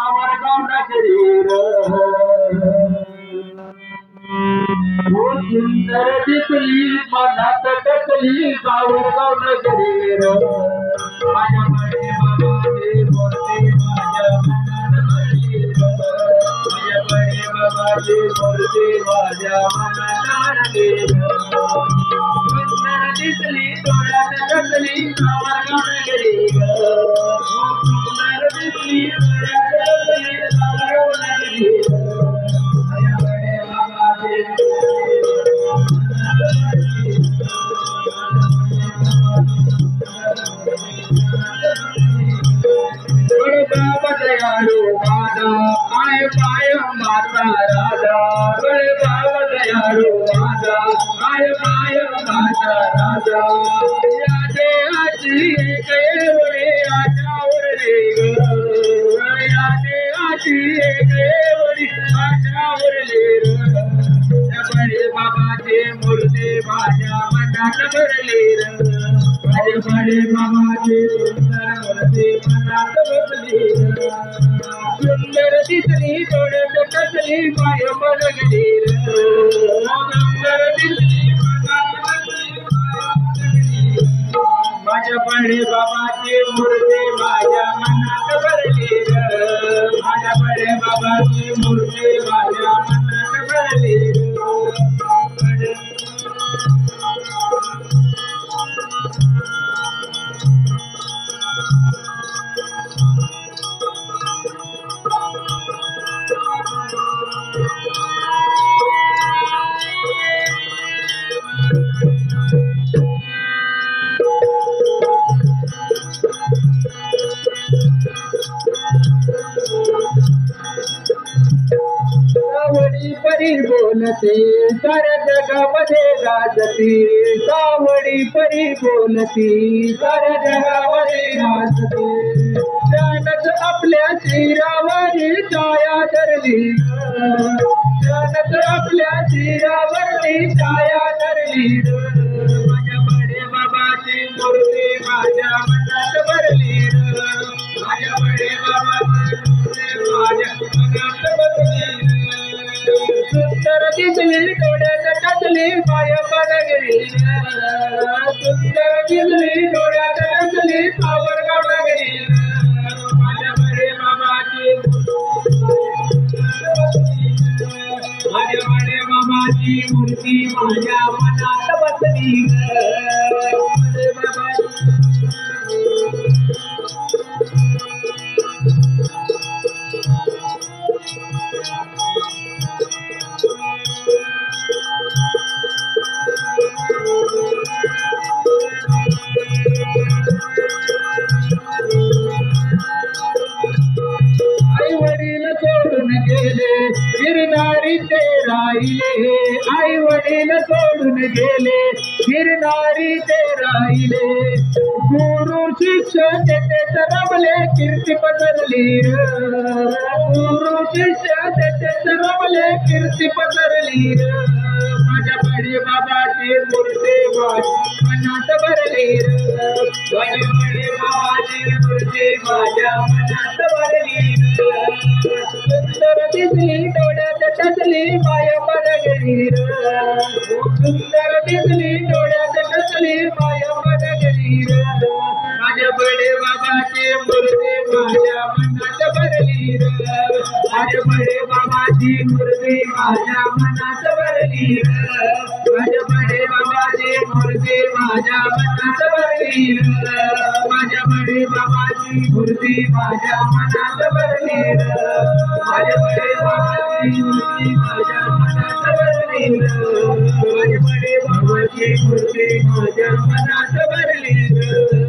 सावरगाव शरीर हो सुंदर दिसली मनात टकली सावरगाव शरीर माझ्या मध्ये बाबाचे बोलते माझ्या मनात भरली ग. माझ्या मध्ये बाबाचे बोलते माझ्या मनात भरली ग. सुंदर दिसली डोळ्यात टकली सावरगाव गेली ग. सुंदर दिसली डोळ्यात दयाळू दादा पाय पाय माता राधा गळे बाबा दयाळू दादा पाय पाय माता राधा. या देहाची एक आशावर रे ग या देहाची एक आशावर रे र बाबाचे मूर्ती माझ्या मनात बडे बाबाचे सुंदर मनात सुंदर दिसली डोळ्यात टकली पाय बरगली सुंदर दिसली माझ्या बडे बाबाचे मूर्ती माझ्या मनात भरली माझ्या बडे बाबाची मूर्ती माझ्या मनात भरली सावडी परी बोलते साऱ्या जगामध्ये गाजती सावडी परी बोलती साऱ्या जगामध्ये गाजती त्यानंच आपल्या शिरावरी छाया धरली. त्यानंच आपल्या शिरावरती छाया धरली. माझ्या बडे बाबाची मूर्ती माझ्या मनात भरली. सुंदर दिसली डोळ्यात टकली माया पडगली सुंदर दिसली डोळ्यात टकली पावर गावडगली माझ्या बडे बाबाची माझ्या बडे बाबाची मूर्ती माझ्या मनात बसली राहिले आई वडील सोडून गेले. गिरणारी ते राहिले. गुरु शिक्षण ते रमले कीर्ती पसरली गुरु शिक्षण ते रमले कीर्ती पसरली माझ्या बडी बाबाची मूर्ती मनात भरली माझ्या बडी बाबाची मूर्ती माझ्या मनात भरली सुंदर दिसली डोळ्यात टचली माया पडगली सुंदर दिसली डोळ्यात टचली माया पडगली र माझ्या बडे बाबाची मूर्ती माझ्या मनात भरली र माझ्या बडे बाबाची मूर्ती माझ्या मनात भरली र माझ्या बडे बाबाची मूर्ती माझ्या मनात भरली र माझ्या बडे बाबाची मूर्ती माझ्या मनात भरली र माझ्या बडे बाबा माझ्या मनात भरली